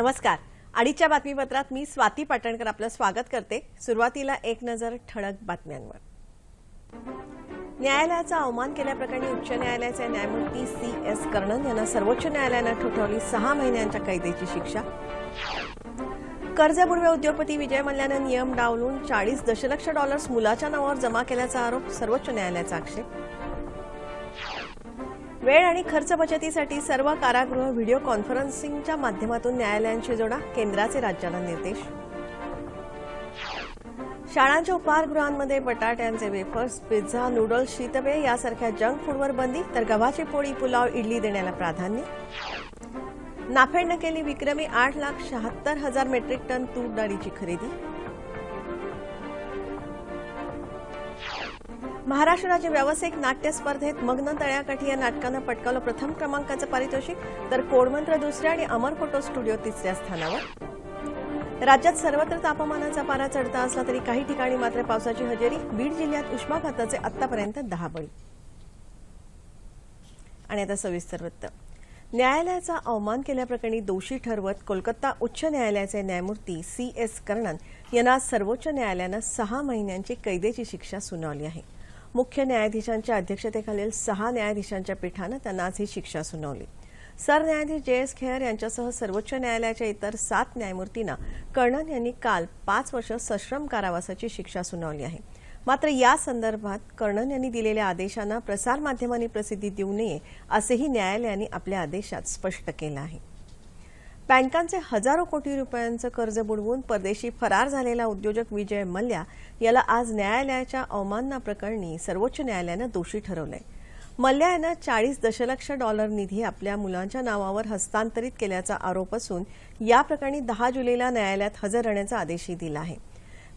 नमस्कार. आडीच्या बातमीपत्रात मी स्वाती पाटणकर आपलं स्वागत करते. सुरुवातीला एक नजर ठळक बातम्यांवर. न्यायालयाचा अवमान केल्याप्रकरणी उच्च न्यायालयाचे न्यायमूर्ती सी एस कर्णन यांना सर्वोच्च न्यायालयानं ठोठावली सहा महिन्यांच्या कैदेची शिक्षा. कर्जबुडवे उद्योगपती विजय मल्ल्यानं नियम डावलून चाळीस दशलक्ष डॉलर्स मुलाच्या नावावर जमा केल्याचा आरोप सर्वोच्च न्यायालयाचा आक्षेप. वेळ आणि खर्च बचतीसाठी सर्व कारागृह व्हिडिओ कॉन्फरन्सिंगच्या माध्यमातून न्यायालयांशी जोडा केंद्राचे राज्याला निर्देश. शाळांच्या उपहारगृहांमध्ये बटाट्यांचे वेफर्स पिझ्झा नूडल्स शीतवे यासारख्या जंक फूडवर बंदी तर गव्हाची पोळी पुलाव इडली देण्याला प्राधान्य. नाफेडनं केली विक्रमी आठ लाख शहात्तर हजार मेट्रिक टन तूर डाळीची खरेदी. महाराष्ट्र राज्य व्यावसायिक नाट्य स्पर्धेत मग्न तळ्याकाठी या नाटकानं पटकावलं प्रथम क्रमांकाचं पारितोषिक. तर कोडमंत्र दुसऱ्या आणि अमर फोटो स्टुडिओ तिसऱ्या स्थानावर. राज्यात सर्वत्र तापमानाचा पारा चढता असला तरी काही ठिकाणी मात्र पावसाची हजेरी. बीड जिल्ह्यात उष्माघाताचे आतापर्यंत दहा बळी आणि आता सविस्तर वृत्त. न्यायालयाचा अवमान केल्याप्रकरणी दोषी ठरवत कोलकाता उच्च न्यायालयाचे न्यायमूर्ती सी एस कर्णन यांना सर्वोच्च न्यायालयानं सहा महिन्यांची कैदेची शिक्षा सुनावली आहे. मुख्य न्यायाधीशांच्या अध्यक्षतेखालील सहा न्यायाधीशांच्या पीठानं त्यांना आज ही शिक्षा सुनावली. सरन्यायाधीश जे एस खेअर यांच्यासह सर्वोच्च न्यायालयाच्या इतर सात न्यायमूर्तींना कर्णन यांनी काल पाच वर्ष सश्रम कारावासाची शिक्षा सुनावली आहे. मात्र या संदर्भात कर्णन यांनी दिलेल्या आदेशांना प्रसारमाध्यमांनी प्रसिद्धी देऊ नये असेही न्यायालयाने आपल्या आदेशात स्पष्ट केलं आहे. बँकांचे हजारो कोटी रुपयांचं कर्ज बुडवून परदेशी फरार झालेला उद्योजक विजय मल्ल्या याला आज न्यायालयाच्या अवमानना प्रकरणी सर्वोच्च न्यायालयानं दोषी ठरवलंय. मल्ल्या यानं चाळीस दशलक्ष डॉलर निधी आपल्या मुलांच्या नावावर हस्तांतरित केल्याचा आरोप असून या प्रकरणी दहा जुलैला न्यायालयात हजर राहण्याचा आदेशही दिला आहे.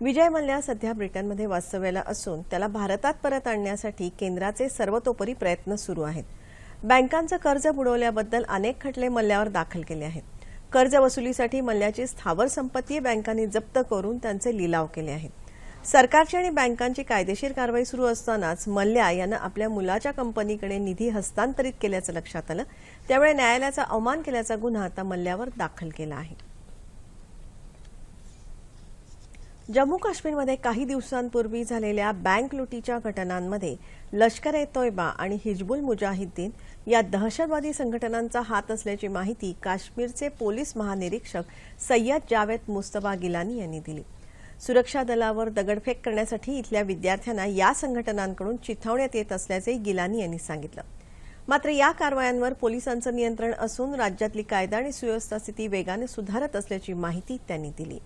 विजय मल्ल्या सध्या ब्रिटनमध्ये वास्तव्याला असून त्याला भारतात परत आणण्यासाठी केंद्राचे सर्वतोपरी प्रयत्न सुरू आहेत. बँकांचं कर्ज बुडवल्याबद्दल अनेक खटले मल्ल्यावर दाखल केले आहेत. कर्ज वसुलीसाठी मल्ल्याची स्थावर संपत्ती बँकांनी जप्त करून त्यांचे लिलाव केले आहेत. सरकारची आणि बँकांची कायदेशीर कारवाई सुरू असतानाच मल्ल्या यानं आपल्या मुलाच्या कंपनीकडे निधी हस्तांतरित केल्याचं लक्षात आलं. त्यामुळे न्यायालयाचा अवमान केल्याचा गुन्हा आता मल्ल्यावर दाखल केला आहे. जम्मू काश्मीरमध्ये काही दिवसांपूर्वी झालेल्या बँक लुटीच्या घटनांमध्ये लष्कर ए तोयबा आणि हिजबुल मुजाहिद्दीन या दहशतवादी संघटनांचा हात असल्याची माहिती काश्मीरचे पोलीस महानिरीक्षक सय्यद जावेद मुस्तफा गिलानी यांनी दिली. सुरक्षा दलावर दगडफेक करण्यासाठी इथल्या विद्यार्थ्यांना या संघटनांकडून चिथावण्यात येत असल्याचे गिलानी यांनी सांगितलं. मात्र या कारवायांवर पोलिसांचं नियंत्रण असून राज्यातली कायदा आणि सुव्यवस्था स्थिती वेगाने सुधारत असल्याची माहिती त्यांनी दिली.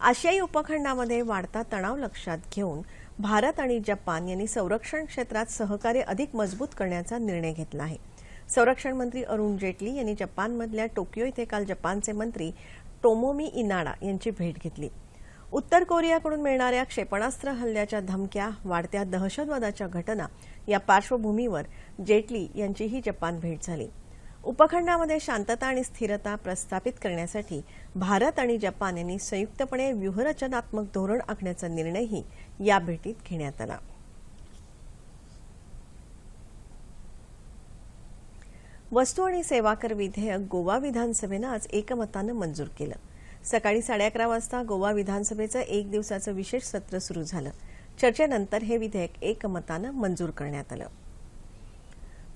आशियाई उपखंडामध्ये वाढता तणाव लक्षात घेऊन भारत आणि जपान यांनी संरक्षण क्षेत्रात सहकार्य अधिक मजबूत करण्याचा निर्णय घेतला आहे. संरक्षण मंत्री अरुण जेटली यांनी जपानमधल्या टोकियो इथे काल जपानचे मंत्री टोमोमी इनाडा यांची भेट घेतली. उत्तर कोरियाकडून मिळणाऱ्या क्षेपणास्त्र हल्ल्याच्या धमक्या वाढत्या दहशतवादाच्या घटना या पार्श्वभूमीवर जेटली यांचीही जपान भेट झाली. उपखंडामध्ये शांतता आणि स्थिरता प्रस्थापित करण्यासाठी भारत आणि जपान यांनी संयुक्तपणे व्यूहरचनात्मक धोरण आखण्याचा निर्णयही या भेटीत घेण्यात आला. वस्तू आणि सेवा कर विधेयक गोवा विधानसभेनं आज एकमतानं मंजूर केलं. सकाळी साडे अकरा वाजता गोवा विधानसभेचं एक दिवसाचं विशेष सत्र सुरू झालं. चर्चेनंतर हे विधेयक एकमतानं मंजूर करण्यात आलं.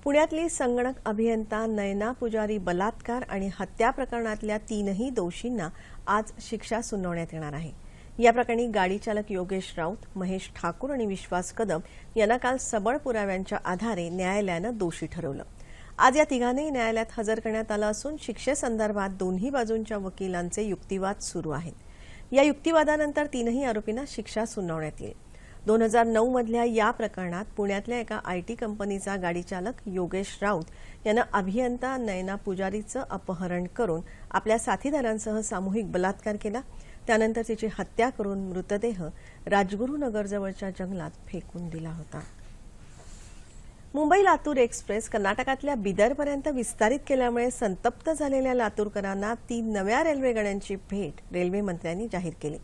पुण्यातली संगणक अभियंता नयना पुजारी बलात्कार आणि हत्या प्रकरणातल्या तीनही दोषींना आज शिक्षा सुनावण्यात येणार आहे. या प्रकरणी गाडी चालक योगेश राऊत महेश ठाकूर आणि विश्वास कदम यांना काल सबळ पुराव्यांच्या आधारे न्यायालयानं दोषी ठरवलं. आज या तिघांनाही न्यायालयात हजर करण्यात आलं असून शिक्षेसंदर्भात दोन्ही बाजूंच्या वकिलांचे युक्तिवाद सुरू आहेत. या युक्तिवादानंतर तीनही आरोपींना शिक्षा सुनावण्यात येईल. दोन हजार नऊ मधल्या या प्रकरणात पुण्यातल्या एका आयटी कंपनीचा गाडीचालक योगेश राऊत यानं अभियंता नयना पुजारीचं अपहरण करून आपल्या साथीदारांसह सामूहिक बलात्कार केला. त्यानंतर तिची हत्या करून मृतदेह राजगुरुनगरजवळच्या जंगलात फेकून दिला होता. मुंबई लातूर एक्सप्रेस कर्नाटकातल्या बिदरपर्यंत विस्तारित केल्यामुळे संतप्त झालेल्या लातूरकरांना तीन नव्या रेल्वे गाड्यांची भेट रेल्वे मंत्र्यांनी जाहीर केली.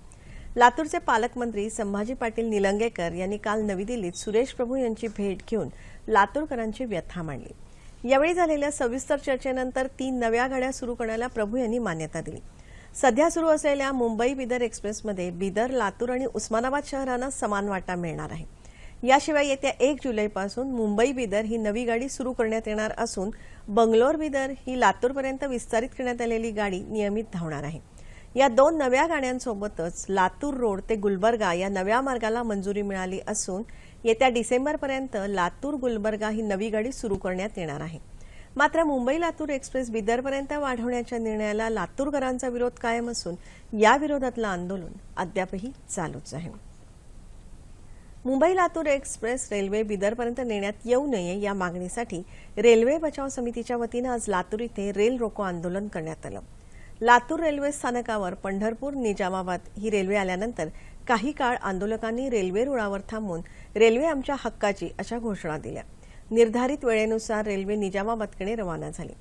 लातूरचे पालकमंत्री संभाजी पाटील निलंगेकर यांनी काल नवी दिल्लीत सुरेश प्रभू यांची भेट घेऊन लातूरकरांची व्यथा मांडली. यावेळी झालेल्या सविस्तर चर्चेनंतर तीन नव्या गाड्या सुरू करण्याला प्रभू यांनी मान्यता दिली. सध्या सुरू असलेल्या मुंबई बिदर एक्सप्रेसमध्ये बिदर लातूर आणि उस्मानाबाद शहरांना समान वाटा मिळणार आहे. याशिवाय येत्या एक जुलैपासून मुंबई बिदर ही नवी गाडी सुरू करण्यात येणार असून बंगलोर बिदर ही लातूरपर्यंत विस्तारित करण्यात आलेली गाडी नियमित धावणार आहे. या दोन नव्या गाड्यांसोबतच लातूर रोड ते गुलबर्गा या नव्या मार्गाला मंजुरी मिळाली असून येत्या डिसेंबरपर्यंत लातूर गुलबर्गा ही नवी गाडी सुरू करण्यात येणार आहे. मात्र मुंबई लातूर एक्सप्रेस बिदरपर्यंत वाढवण्याच्या निर्णयाला लातूरकरांचा विरोध कायम असून या विरोधातलं आंदोलन अद्यापही चालूच आहे. मुंबई लातूर एक्सप्रेस रेल्वे बिदरपर्यंत नेण्यात येऊ नये या मागणीसाठी रेल्वे बचाव समितीच्या वतीनं आज लातूर इथे रेल रोको आंदोलन करण्यात आलं. लातूर रेल्वे स्थानकावर पंढरपूर निजामाबाद ही रेल्वे आल्यानंतर काही काळ आंदोलकांनी रेल्वे रुळावर थांबून रेल्वे आमच्या हक्काची अशा घोषणा दिल्या. निर्धारित वेळेनुसार रेल्वे निजामाबादकडे रवाना झाली.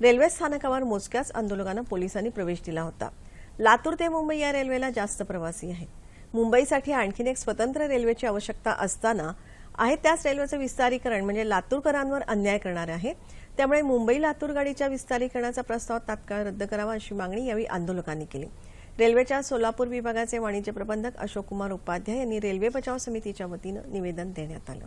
रेल्वे स्थानकावर मोजक्याच आंदोलकांना पोलिसांनी प्रवेश दिला होता. लातूर ते मुंबई या रेल्वेला जास्त प्रवासी आहेत. मुंबईसाठी आणखीन एक स्वतंत्र रेल्वेची आवश्यकता असताना आहे त्याच रेल्वेचं विस्तारीकरण म्हणजे लातूरकरांवर अन्याय करणार आहे त्यामुळे मुंबई लातूर गाडीच्या विस्तारीकरणाचा प्रस्ताव तात्काळ रद्द करावा अशी मागणी यावेळी आंदोलकांनी केली. रेल्वेच्या सोलापूर विभागाचे वाणिज्य प्रबंधक अशोक कुमार उपाध्याय यांनी रेल्वे बचाव समितीच्या वतीनं निवेदन देण्यात आलं.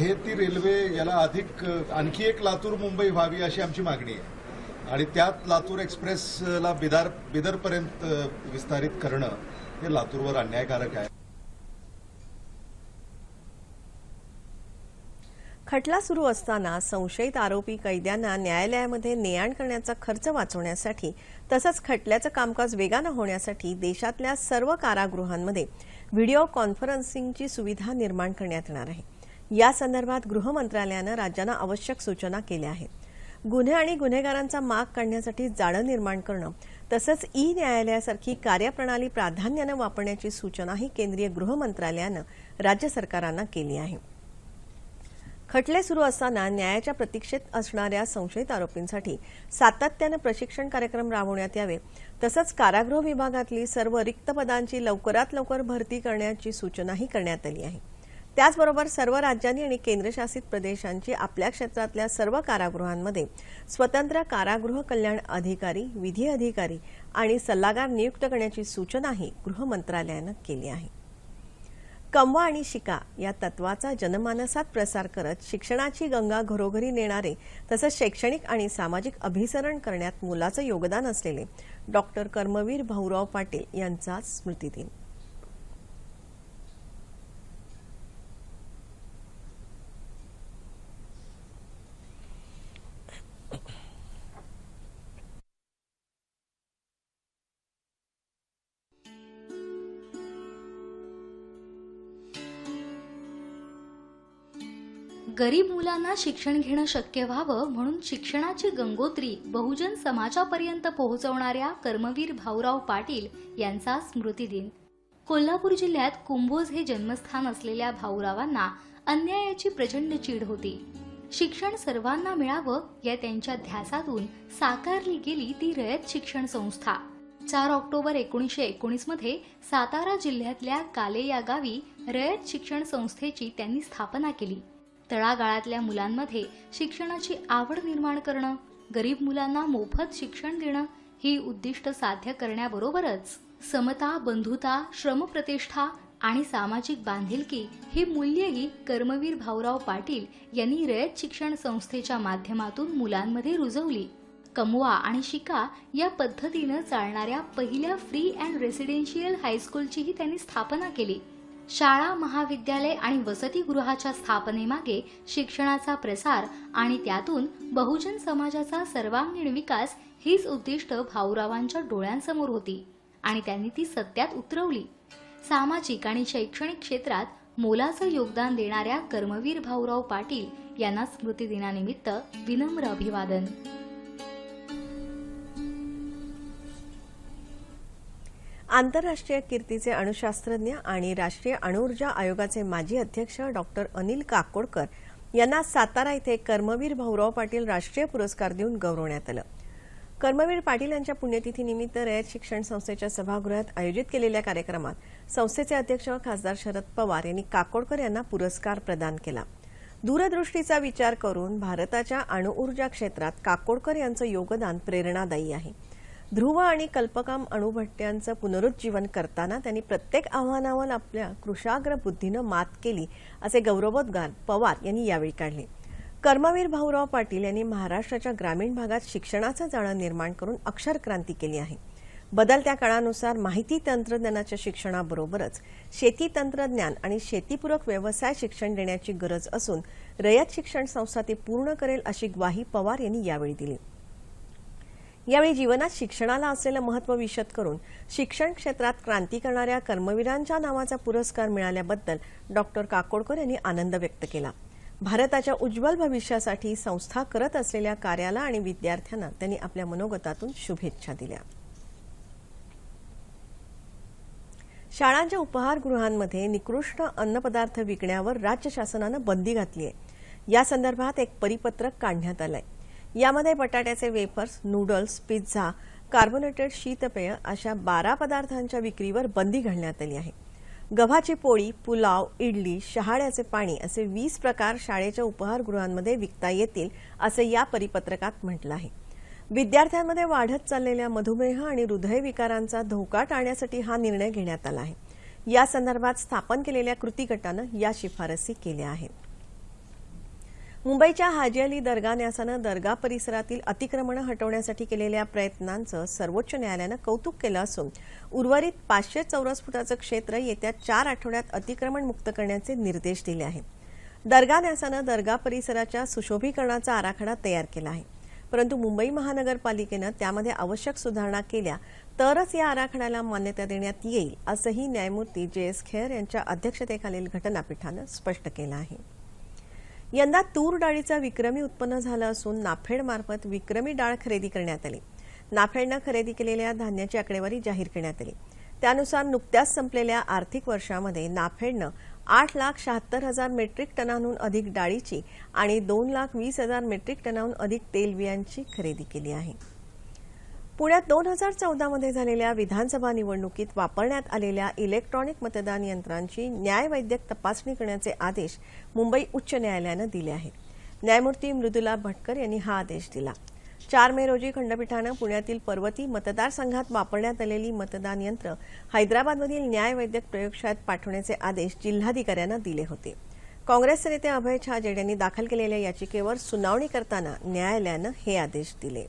आहे ती रेल्वे याला अधिक आणखी एक लातूर मुंबई व्हावी अशी आमची मागणी आहे. आणि त्यात लातूर एक्सप्रेसला बिदार बिदरपर्यंत विस्तारित करणं हे लातूरवर अन्यायकारक आहे. खटला सुरू असताना संशयित आरोपी कैद्यांना न्यायालयामध्ये नेआण करण्याचा खर्च वाचवण्यासाठी तसंच खटल्याचं कामकाज वेगानं होण्यासाठी देशातल्या सर्व कारागृहांमध्ये व्हिडिओ कॉन्फरन्सिंगची सुविधा निर्माण करण्यात येणार आहे. या संदर्भात गृह मंत्रालयानं राज्यांना आवश्यक सूचना केल्या आहेत. गुन्हे आणि गुन्हेगारांचा माग काढण्यासाठी जाळं निर्माण करणं तसंच ई न्यायालयासारखी कार्यप्रणाली प्राधान्यानं वापरण्याची सूचनाही केंद्रीय गृह मंत्रालयानं राज्य सरकारांना केली आहे. खटले सुरू असताना न्यायाच्या प्रतीक्षेत असणाऱ्या संशयित आरोपींसाठी सातत्यानं प्रशिक्षण कार्यक्रम राबवण्यात यावे तसंच कारागृह विभागातली सर्व रिक्त पदांची लवकरात लवकर भरती करण्याची सूचनाही करण्यात आली आहे. त्याचबरोबर सर्व राज्यांनी आणि केंद्रशासित प्रदेशांची आपल्या क्षेत्रातल्या सर्व कारागृहांमध्ये स्वतंत्र कारागृह कल्याण अधिकारी विधी अधिकारी आणि सल्लागार नियुक्त करण्याची सूचनाही गृह मंत्रालयानं केली आहे. कमवा आणि शिका या तत्वाचा जनमानसात प्रसार करत शिक्षणाची गंगा घरोघरी नेणारे तसंच शैक्षणिक आणि सामाजिक अभिसरण करण्यात मोलाचं योगदान असलेले डॉक्टर कर्मवीर भाऊराव पाटील यांचा स्मृतिदिन. गरीब मुलांना शिक्षण घेणं शक्य व्हावं म्हणून शिक्षणाची गंगोत्री बहुजन समाजापर्यंत पोहोचवणाऱ्या कर्मवीर भाऊराव पाटील यांचा स्मृतिदिन कोल्हापूर जिल्ह्यात कुंभोज हे जन्मस्थान असलेल्या भाऊरावांना अन्यायाची प्रचंड चीड होती. शिक्षण सर्वांना मिळावं या त्यांच्या ध्यासातून साकारली गेली ती रयत शिक्षण संस्था. चार ऑक्टोबर एकोणीसशे एकोणीसमध्ये सातारा जिल्ह्यातल्या काले या गावी रयत शिक्षण संस्थेची त्यांनी स्थापना केली. तळागाळातल्या मुलांमध्ये शिक्षणाची आवड निर्माण करणं गरीब मुलांना मोफत शिक्षण देणं ही उद्दिष्ट साध्य करण्याबरोबरच समता बंधुता श्रमप्रतिष्ठा आणि सामाजिक बांधिलकी ही मूल्यही कर्मवीर भाऊराव पाटील यांनी रयत शिक्षण संस्थेच्या माध्यमातून मुलांमध्ये रुजवली. कमवा आणि शिका या पद्धतीनं चालणाऱ्या पहिल्या फ्री अँड रेसिडेन्शियल हायस्कूलचीही त्यांनी स्थापना केली. शाळा महाविद्यालय आणि वसतिगृहाच्या स्थापनेमागे शिक्षणाचा प्रसार आणि त्यातून बहुजन समाजाचा सर्वांगीण विकास हीच उद्दिष्ट भाऊरावांच्या डोळ्यांसमोर होती आणि त्यांनी ती सत्यात उतरवली. सामाजिक आणि शैक्षणिक क्षेत्रात मोलाचं योगदान देणाऱ्या कर्मवीर भाऊराव पाटील यांना स्मृतिदिनानिमित्त विनम्र अभिवादन. आंतरराष्ट्रीय कीर्तीचे अणुशास्त्रज्ञ आणि राष्ट्रीय अणुऊर्जा आयोगाचे माजी अध्यक्ष डॉक्टर अनिल काकोडकर यांना सातारा इथे कर्मवीर भाऊराव पाटील राष्ट्रीय पुरस्कार देऊन गौरवण्यात आलं. कर्मवीर पाटील यांच्या पुण्यतिथीनिमित्त रयत शिक्षण संस्थेच्या सभागृहात आयोजित केलेल्या कार्यक्रमात संस्थेचे अध्यक्ष खासदार शरद पवार यांनी काकोडकर यांना पुरस्कार प्रदान केला. दूरदृष्टीचा विचार करून भारताच्या अणुऊर्जा क्षेत्रात काकोडकर यांचं योगदान प्रेरणादायी आहे. ध्रुव आणि कल्पकाम अणुभट्ट्यांचं पुनरुज्जीवन करताना त्यांनी प्रत्येक आव्हानावर आपल्या कृशाग्र बुद्धीनं मात केली असे गौरवोद्गार पवार यांनी यावेळी काढले. कर्मवीर भाऊराव पाटील यांनी महाराष्ट्राच्या ग्रामीण भागात शिक्षणाचं जाळं निर्माण करून अक्षर क्रांती केली आहे. बदलत्या काळानुसार माहिती तंत्रज्ञानाच्या शिक्षणाबरोबरच शेती तंत्रज्ञान आणि शेतीपूरक व्यवसाय शिक्षण देण्याची गरज असून रयत शिक्षण संस्था ती पूर्ण करेल अशी ग्वाही पवार यांनी यावेळी दिली. यावेळी जीवनात शिक्षणाला असलेलं महत्त्व विशद करून शिक्षण क्षेत्रात क्रांती करणाऱ्या कर्मवीरांच्या नावाचा पुरस्कार मिळाल्याबद्दल डॉक्टर काकोडकर यांनी आनंद व्यक्त केला. भारताच्या उज्ज्वल भविष्यासाठी संस्था करत असलेल्या कार्याला आणि विद्यार्थ्यांना त्यांनी आपल्या मनोगतातून शुभेच्छा दिल्या. शाळांच्या उपहारगृहांमध्ये निकृष्ट अन्नपदार्थ विकण्यावर राज्य शासनानं बंदी घातली आहे या संदर्भात एक परिपत्रक काढण्यात आलं आहे यामध्ये बटाट्याचे वेफर्स नूडल्स पिझ्झा कार्बोनेटेड शीतपेय अशा बारा पदार्थांच्या विक्रीवर बंदी घालण्यात आली आहे. गव्हाची पोळी पुलाव इडली शहाळ्याचे पाणी असे वीस प्रकार शाळेच्या उपहारगृहांमध्ये विकता येतील असं या परिपत्रकात म्हटलं आहे. विद्यार्थ्यांमध्ये वाढत चाललेल्या मधुमेह आणि हृदयविकारांचा धोका टाळण्यासाठी हा निर्णय घेण्यात आला आहे. या संदर्भात स्थापन केलेल्या कृती गटानं या शिफारसी केल्या आहेत. मुंबईच्या हाजी अली दर्गा न्यासानं दर्गा परिसरातील अतिक्रमणं हटवण्यासाठी केलेल्या प्रयत्नांचं सर्वोच्च न्यायालयानं कौतुक केलं असून उर्वरित पाचशे चौरस फुटाचं क्षेत्र येत्या चार आठवड्यात अतिक्रमण मुक्त करण्याचे निर्देश दिले आहेत. दर्गा न्यासानं दर्गा परिसराच्या सुशोभीकरणाचा आराखडा तयार केला आहे. परंतु मुंबई महानगरपालिकेनं त्यामध्ये आवश्यक सुधारणा केल्या तरच या आराखड्याला मान्यता देण्यात येईल असंही न्यायमूर्ती जे एस खेर यांच्या अध्यक्षतेखालील घटनापीठानं स्पष्ट केलं आहे. यंदा तूर डाळीचा विक्रमी उत्पन्न झालं असून नाफेडमार्फत विक्रमी डाळ खरेदी करण्यात आली. नाफेडनं खरेदी केलेल्या धान्याची आकडेवारी जाहीर करण्यात आली. त्यानुसार नुकत्याच संपलेल्या आर्थिक वर्षामध्ये नाफेडनं आठ लाख शहात्तर हजार मेट्रिक टनांहून अधिक डाळीची आणि दोन लाख वीस हजार मेट्रिक टनाहून अधिक तेलबियांची खरेदी केली आहे. पुण्यात दोन हजार चौदामध्ये झालेल्या विधानसभा निवडणुकीत वापरण्यात आलेल्या इलेक्ट्रॉनिक मतदान यंत्रांची न्यायवैद्यक तपासणी करण्याचे आदेश मुंबई उच्च न्यायालयानं दिले आहेत. न्यायमूर्ती मृदुला भटकर यांनी हा आदेश दिला. चार मे रोजी खंडपीठानं पुण्यातील पर्वती मतदारसंघात वापरण्यात आलेली मतदान यंत्र हैदराबादमधील न्यायवैद्यक प्रयोगशाळेत पाठवण्याचे आदेश जिल्हाधिकाऱ्यांना दिले होते. काँग्रेसचे नेते अभय छाजेड यांनी दाखल केलेल्या याचिकेवर सुनावणी करताना न्यायालयानं हे आदेश दिले.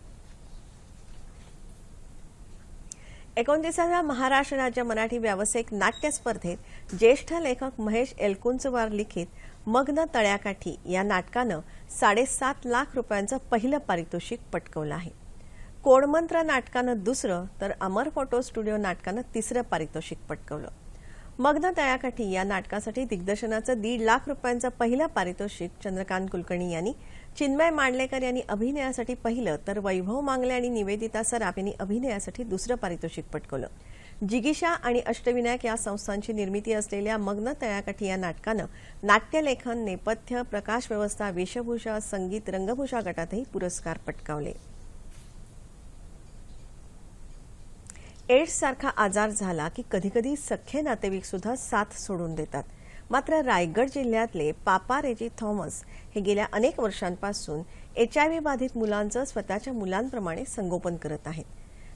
एकोणतीसाव्या महाराष्ट्र राज्य मराठी व्यावसायिक नाट्य स्पर्धेत ज्येष्ठ लेखक महेश एलकुंचवार लिखित मग्न तळ्याकाठी या नाटकानं साडेसात लाख रुपयांचं पहिलं पारितोषिक पटकवलं आहे. कोडमंत्र नाटकानं दुसरं तर अमर फोटो स्टुडिओ नाटकानं तिसरं पारितोषिक पटकवलं. मग्न तळ्याकाठी या नाटकासाठी दिग्दर्शनाचं दीड लाख रुपयांचं पहिलं पारितोषिक चंद्रकांत कुलकर्णी यांनी चिन्मय मांडलेकर यांनी अभिनयासाठी पहिलं तर वैभव मांगले आणि निवेदिता सराफ यांनी अभिनयासाठी दुसरं पारितोषिक पटकवलं. जिगिशा आणि अष्टविनायक या संस्थांची निर्मिती असलेल्या मग्न तळ्याकाठी या नाटकानं नाट्यलेखन नेपथ्य प्रकाश व्यवस्था वेशभूषा संगीत रंगभूषा गटातही पुरस्कार पटकावले. एड्स सारखा आजार झाला की कधीकधी सख्खे नातेवाईक सुद्धा साथ सोडून देतात. मात्र रायगड जिल्ह्यातले पापा रेजी थॉमस हे गेल्या अनेक वर्षांपासून एच आय व्ही बाधित मुलांचं स्वतःच्या मुलांप्रमाणे संगोपन करत आहेत.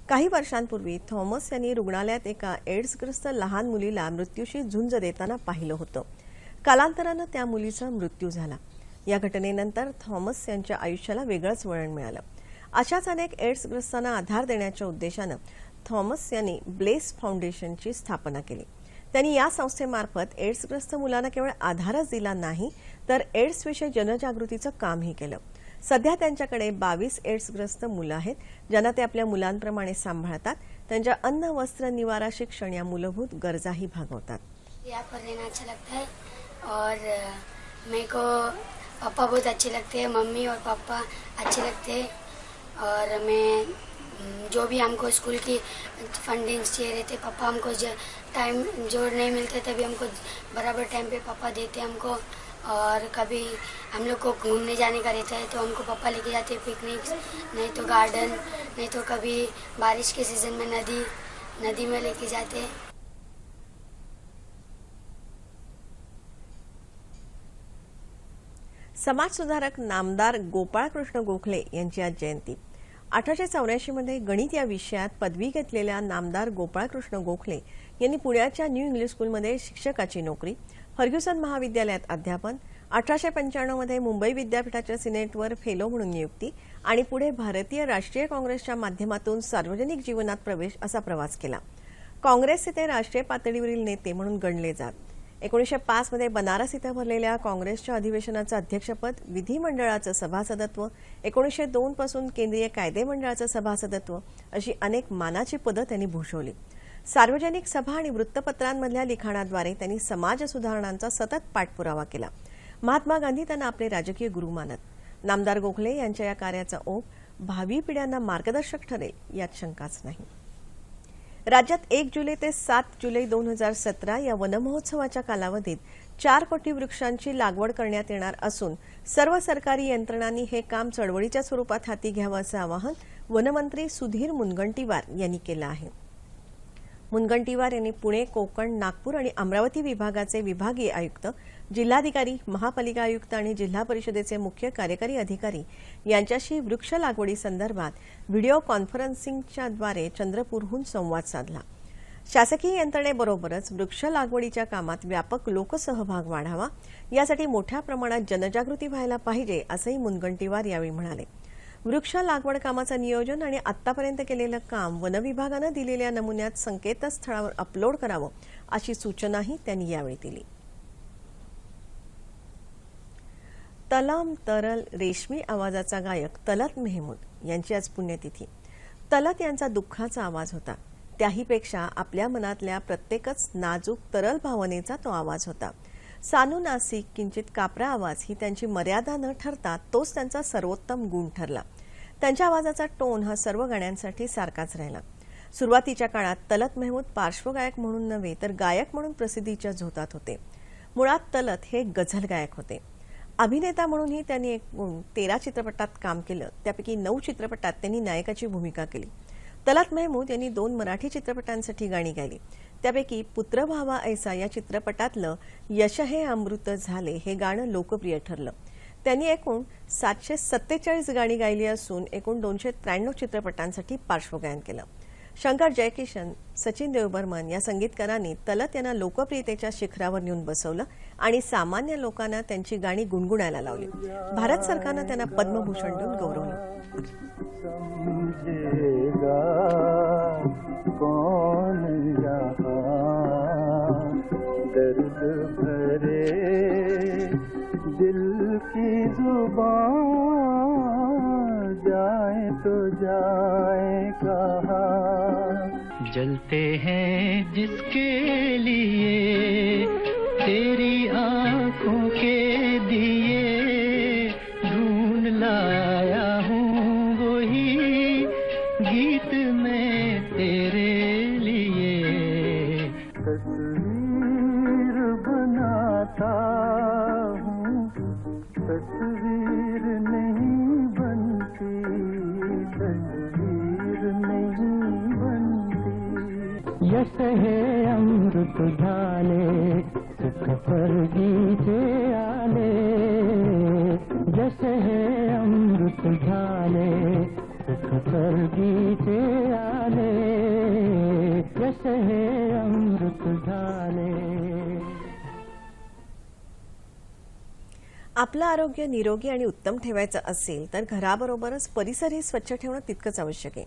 काही वर्षांपूर्वी थॉमस यांनी रुग्णालयात एका एड्सग्रस्त लहान मुलीला मृत्यूशी झुंज देताना पाहिलं होतं. कालांतरानं त्या मुलीचा मृत्यू झाला. या घटनेनंतर थॉमस यांच्या आयुष्याला वेगळंच वळण मिळालं. अशाच अनेक एड्सग्रस्तांना आधार देण्याच्या उद्देशानं थॉमस यांनी ब्लेस फाउंडेशनची स्थापना केली. त्यांनी या संस्थेमार्फत एड्सग्रस्त मुलांना केवळ आधारच दिला नाही तर एड्सविषयी जनजागृतीचं कामही केलं. सध्या त्यांच्याकडे बावीस एड्सग्रस्त मुलं आहेत ज्यांना ते आपल्या मुलांप्रमाणे सांभाळतात. त्यांच्या अन्न वस्त्र निवारा शिक्षण या मूलभूत गरजाही भागवतात. यहाँ पर रहना अच्छा लगता है और मेरे को पापा बहुत अच्छे लगते हैं मम्मी और पापा अच्छे लगते हैं और मैं जो भी हमको स्कूल की फंडिंग्स चाहिए रहते, पापा हमको टाइम जो नहीं मिलते तभी हमको बराबर टाइम पे पापा देते हमको। और कभी हम लोग को घूमने जाने का रहता है तो हमको पापा लेके जाते हैं पिकनिक नहीं तो गार्डन नहीं तो कभी बारिश के सीज़न में नदी नदी में लेके जाते हैं। समाजसुधारक नामदार गोपाळकृष्ण गोखले यांची आज जयंती. अठराशे चौऱ्याऐंशीमध्ये गणित या विषयात पदवी घेतलेल्या नामदार गोपाळकृष्ण गोखले यांनी पुण्याच्या न्यू इंग्लिश स्कूलमध्ये शिक्षकाची नोकरी फर्ग्युसन महाविद्यालयात अध्यापन अठराशे पंच्याण्णवमध्ये मुंबई विद्यापीठाच्या सिनेटवर फेलो म्हणून नियुक्ती आणि पुढे भारतीय राष्ट्रीय काँग्रेसच्या माध्यमातून सार्वजनिक जीवनात प्रवेश असा प्रवास केला. काँग्रेसचे ते राष्ट्रीय पातळीवरील नेते म्हणून गणले जात. एकोणीसशे पाचमध्ये बनारस इथं भरलेल्या काँग्रेसच्या अधिवेशनाचं अध्यक्षपद विधिमंडळाचं सभासदत्व एकोणीसशे दोनपासून केंद्रीय कायदे मंडळाचं सभासदत्व अशी अनेक मानाची पदं त्यांनी भूषवली. सार्वजनिक सभा आणि वृत्तपत्रांमधल्या लिखाणाद्वारे त्यांनी समाज सुधारणांचा सतत पाठपुरावा केला. महात्मा गांधी त्यांना आपले राजकीय गुरु मानत. नामदार गोखले यांच्या या कार्याचा ओघ भावी पिढ्यांना मार्गदर्शक ठरेल यात शंकाच नाही. राज्यात एक जुलै ते सात जुलै दोन हजार सतरा या वनमहोत्सवाच्या कालावधीत चार कोटी वृक्षांची लागवड करण्यात येणार असून सर्व सरकारी यंत्रणांनी हे काम चळवळीच्या स्वरूपात हाती घ्यावं असं आवाहन वनमंत्री सुधीर मुनगंटीवार यांनी केलं आहे. मुनगंटीवार यांनी पुणे कोकण नागपूर आणि अमरावती विभागाचे विभागीय आयुक्त जिल्हाधिकारी महापालिका आयुक्त आणि जिल्हा परिषदेचे मुख्य कार्यकारी अधिकारी यांच्याशी वृक्ष लागवडीसंदर्भात व्हिडिओ कॉन्फरन्सिंगच्याद्वारे चंद्रपूरहून संवाद साधला. शासकीय यंत्रणेबरोबरच वृक्ष लागवडीच्या कामात व्यापक लोकसहभाग वाढावा यासाठी मोठ्या प्रमाणात जनजागृती व्हायला पाहिजे असंही मुनगंटीवार यावेळी म्हणाले. वृक्ष लागवड कामाचं नियोजन आणि आतापर्यंत केलेलं काम वनविभागानं दिलेल्या नमुन्यात संकेतस्थळावर अपलोड करावं अशी सूचनाही त्यांनी यावेळी दिली. तलाम तरल रेशमी आवाजाचा गायक तलत मेहमूद यांची आज पुण्यतिथी. तलत यांचा दुःखाचा आवाज होता. त्याहीपेक्षा आपल्या मनातल्या प्रत्येकच नाजूक तरल भावनेचा तो आवाज होता. सानू नासिक किंचित कापरा आवाज ही त्यांची मर्यादा न ठरता तोच त्यांचा सर्वोत्तम गुण ठरला. त्यांच्या आवाजाचा टोन हा सर्व गाण्यांसाठी सारखाच राहिला. सुरुवातीच्या काळात तलत मेहमूद पार्श्वगायक म्हणून नव्हे तर गायक म्हणून प्रसिद्धीच्या झोतात होते. मुळात तलत हे गझल गायक होते. अभिनेता म्हणूनही त्यांनी एकूण तेरा चित्रपटात काम केलं. त्यापैकी नऊ चित्रपटात त्यांनी नायकाची भूमिका केली. तलत महमूद यांनी दोन मराठी चित्रपटांसाठी गाणी गायली. त्यापैकी पुत्र भावा ऐसा या चित्रपटातलं यश हे अमृत झाले हे गाणं लोकप्रिय ठरलं. त्यांनी एकूण सातशे सत्तेचाळीस गाणी गायली असून एकूण दोनशे त्र्याण्णव चित्रपटांसाठी पार्श्वगायन केलं. शंकर जयकिशन सचिन देवबर्मन या संगीतकारांनी तलत यांना लोकप्रियतेच्या शिखरावर नेऊन बसवलं आणि सामान्य लोकांना त्यांची गाणी गुणगुणायला लावली. भारत सरकारनं त्यांना पद्मभूषण देऊन गौरवलं. ज़ुबान जाए तो जाए कहाँ। जलते हैं जिसके लिए तेरी आँखों के दिए ढूंढ लाया हूँ वही गीत में तेरे लिए। तस्वीर बनाता तस्वीर नहीं बनती तस्वीर नहीं बनती। यश है अमृत झाले सुख पर गीते आले। यश है अमृत झाले सुख पर गीते आले। यश है आपलं आरोग्य निरोगी आणि उत्तम ठेवायचं असेल तर घराबरोबरच परिसरही स्वच्छ ठेवणं तितकंच आवश्यक आहे.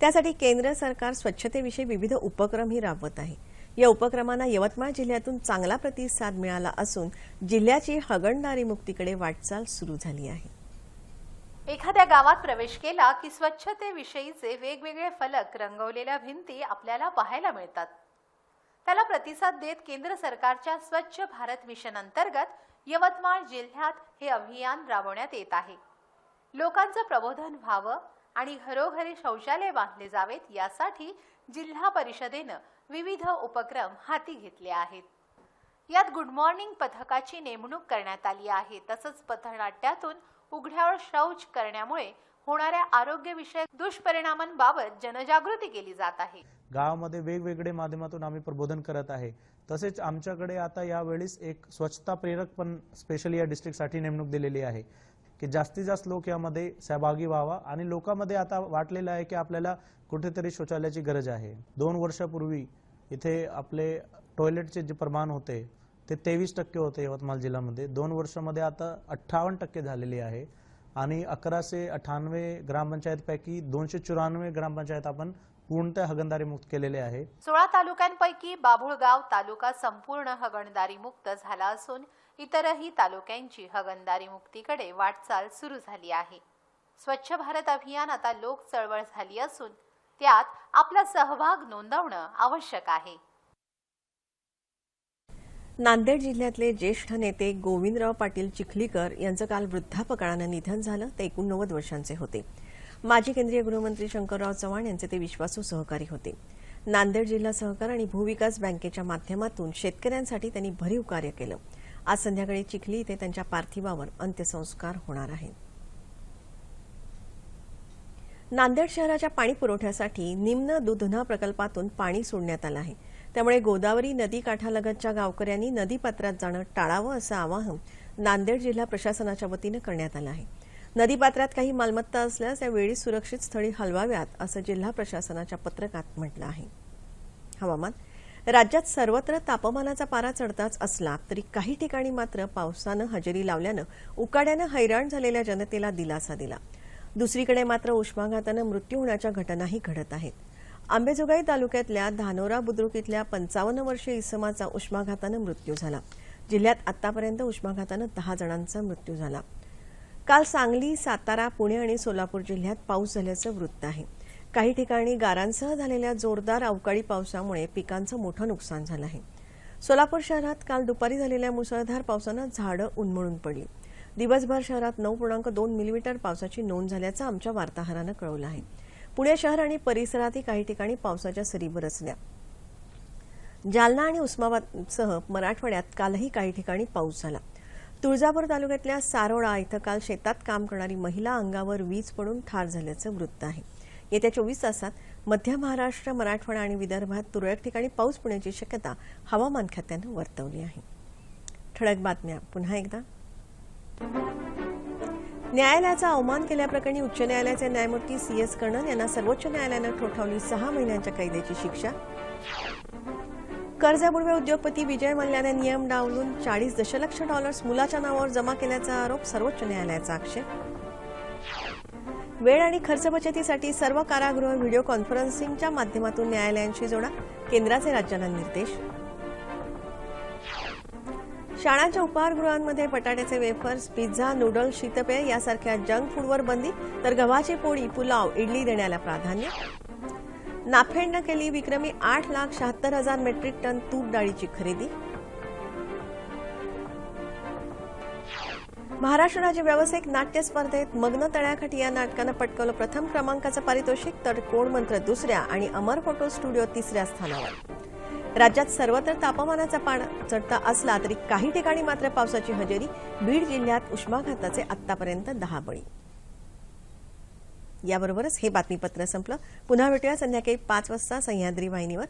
त्यासाठी केंद्र सरकार स्वच्छतेविषयी विविध उपक्रमही राबवत आहे. या उपक्रमांना यवतमाळ जिल्ह्यातून चांगला प्रतिसाद मिळाला असून जिल्ह्याची हगणदारी मुक्तीकडे वाटचाल सुरू झाली आहे. एखाद्या गावात प्रवेश केला की स्वच्छतेविषयीचे वेगवेगळे फलक रंगवलेल्या भिंती आपल्याला पाहायला मिळतात. त्याला प्रतिसाद देत केंद्र सरकारच्या स्वच्छ भारत मिशन अंतर्गत यवतमाळ जिल्ह्यात हे अभियान राबवण्यात येत आहे. लोकांचं प्रबोधन व्हावं आणि घरोघरी शौचालय बांधले जावेत यासाठी जिल्हा परिषदेनं विविध उपक्रम हाती घेतले आहेत. यात गुड मॉर्निंग पथकाची नेमणूक करण्यात आली आहे. तसंच पथनाट्यातून उघड्यावर शौच करण्यामुळे होणाऱ्या आरोग्यविषयक दुष्परिणामांबाबत जनजागृती केली जात आहे. गावामध्ये वेगवेगळे माध्यमातून आम्ही प्रबोधन करत आहे. तसेच आमच्याकडे आता यावेळेस एक स्वच्छता प्रेरक पण स्पेशली या डिस्ट्रिक्टसाठी नेमणूक दिलेली आहे. की जास्तीत जास्त लोक यामध्ये सहभागी व्हावा आणि लोकांमध्ये आता वाटलेलं आहे की आपल्याला कुठेतरी शौचालयाची गरज आहे. दोन वर्षापूर्वी इथे आपले टॉयलेटचे जे प्रमाण होते ते तेवीस टक्के होते यवतमाळ जिल्ह्यामध्ये. दोन वर्षामध्ये आता अठ्ठावन्न टक्के झालेली आहे. आणि अकराशे अठ्ठावन्नवे ग्रामपंचायतपैकी दोनशे चौऱ्याण्णवे ग्रामपंचायत आपण पूर्णतः हगणदारी मुक्त केलेले आहे. सोळा तालुक्यांपैकी बाभुळगाव तालुका संपूर्ण हगणदारी मुक्त झाला असून इतरही तालुक्यांची हगणदारी मुक्तीकडे वाटचाल सुरू झाली आहे. स्वच्छ भारत अभियान आता लोक चळवळ झाली असून त्यात आपला सहभाग नोंदवणं आवश्यक आहे. नांदेड जिल्ह्यातले ज्येष्ठ नेते गोविंदराव पाटील चिखलीकर यांचं काल वृद्धापकाळानं निधन झालं ते एकोणनव्वद वर्षांचे होते. माजी केंद्रीय गृहमंत्री शंकरराव चव्हाण यांचे ते विश्वासू सहकारी होते. नांदेड जिल्हा सहकार आणि भूविकास बँकेच्या माध्यमातून शेतकऱ्यांसाठी त्यांनी भरीव कार्य केलं. आज संध्याकाळी चिखली इथे त्यांच्या पार्थिवावर अंत्यसंस्कार होणार आहेत. नांदेड शहराच्या पाणी पुरवठ्यासाठी निम्न दुधना प्रकल्पातून पाणी सोडण्यात आलं आहे. त्यामुळे गोदावरी नदी काठालगतच्या गावकऱ्यांनी नदीपात्रात जाणं टाळावं असं आवाहन नांदेड जिल्हा प्रशासनाच्या वतीनं करण्यात आलं आहे. नदीपात्रात काही मालमत्ता असल्यास या वेळी सुरक्षित स्थळी हलवाव्यात असं जिल्हा प्रशासनाच्या पत्रकात म्हटलं आहे. हवामान राज्यात सर्वत्र तापमानाचा पारा चढताच असला तरी काही ठिकाणी मात्र पावसानं हजेरी लावल्यानं उकाड्यानं हैराण झालेल्या जनतेला दिलासा दिला. दुसरीकडे मात्र उष्माघातानं मृत्यू होण्याच्या घटनाही घडत आहेत. आंबेजोगाई तालुक्यातल्या धानोरा बुद्रुक इथल्या पंचावन्न वर्षीय इसमाचा उष्माघातानं मृत्यू झाला. जिल्ह्यात आतापर्यंत उष्माघातानं दहा जणांचा मृत्यू झाला. काल सांगली सातारा पुणे आणि सोलापूर जिल्ह्यात पाऊस झाल्याचं वृत्त आहे. काही ठिकाणी गारांसह झालेल्या जोरदार अवकाळी पावसामुळे पिकांचं मोठं नुकसान झालं आहे. सोलापूर शहरात काल दुपारी झालेल्या मुसळधार पावसानं झाडं उन्मळून पडली. दिवसभर शहरात नऊ पूर्णांक दोन मिलीमीटर पावसाची नोंद झाल्याचं आमच्या वार्ताहरानं कळवलं आहे. पुणे शहर आणि परिसरातही काही ठिकाणी पावसाच्या सरी बरसल्या. जालना आणि उस्मानाबादसह मराठवाड्यात कालही काही ठिकाणी पाऊस झाला. तुळजापूर तालुक्यातल्या सारोळा इथं काल शेतात काम करणारी महिला अंगावर वीज पडून ठार झाल्याचं वृत्त आहे. येत्या चोवीस तासात मध्य महाराष्ट्र मराठवाडा आणि विदर्भात तुरळक ठिकाणी पाऊस पडण्याची शक्यता हवामान खात्यानं वर्तवली आहे. ठळक बातम्या. पुन्हा एकदा. न्यायालयाचा अवमान केल्याप्रकरणी उच्च न्यायालयाचे न्यायमूर्ती सी एस कर्णन यांना सर्वोच्च न्यायालयानं ठोठावली सहा महिन्यांच्या कैद्याची शिक्षा. कर्जबुडवे उद्योगपती विजय मल्ल्याने नियम डावलून चाळीस दशलक्ष डॉलर्स मुलाच्या नावावर जमा केल्याचा आरोप सर्वोच्च न्यायालयाचा आक्षेप. वेळ आणि खर्च बचतीसाठी सर्व कारागृह व्हिडिओ कॉन्फरन्सिंगच्या माध्यमातून न्यायालयांशी जोडा. केंद्राचे राज्यांना निर्देश. शाळांच्या उपहारगृहांमध्ये बटाट्याचे वेफर्स पिझ्झा नूडल्स शीतपेय यासारख्या जंक फूडवर बंदी तर गव्हाची पोळी पुलाव इडली देण्याला प्राधान्य. नाफेडनं केली विक्रमी आठ लाख शहात्तर हजार मेट्रिक टन तूर डाळीची खरेदी. महाराष्ट्र राज्य व्यावसायिक नाट्य स्पर्धेत मग्न तळ्याखाटी या नाटकानं पटकवलं प्रथम क्रमांकाचं पारितोषिक तर कोणमंत्र दुसऱ्या आणि अमर फोटो स्टुडिओ तिसऱ्या स्थानावर. राज्यात सर्वत्र तापमानाचा पाण चढता असला तरी काही ठिकाणी मात्र पावसाची हजेरी. बीड जिल्ह्यात उष्माघाताचे आतापर्यंत दहा बळी. याबरोबरच हे बातमीपत्र संपलं. पुन्हा भेटूया संध्याकाळी पाच वाजता सह्याद्री वाहिनीवर.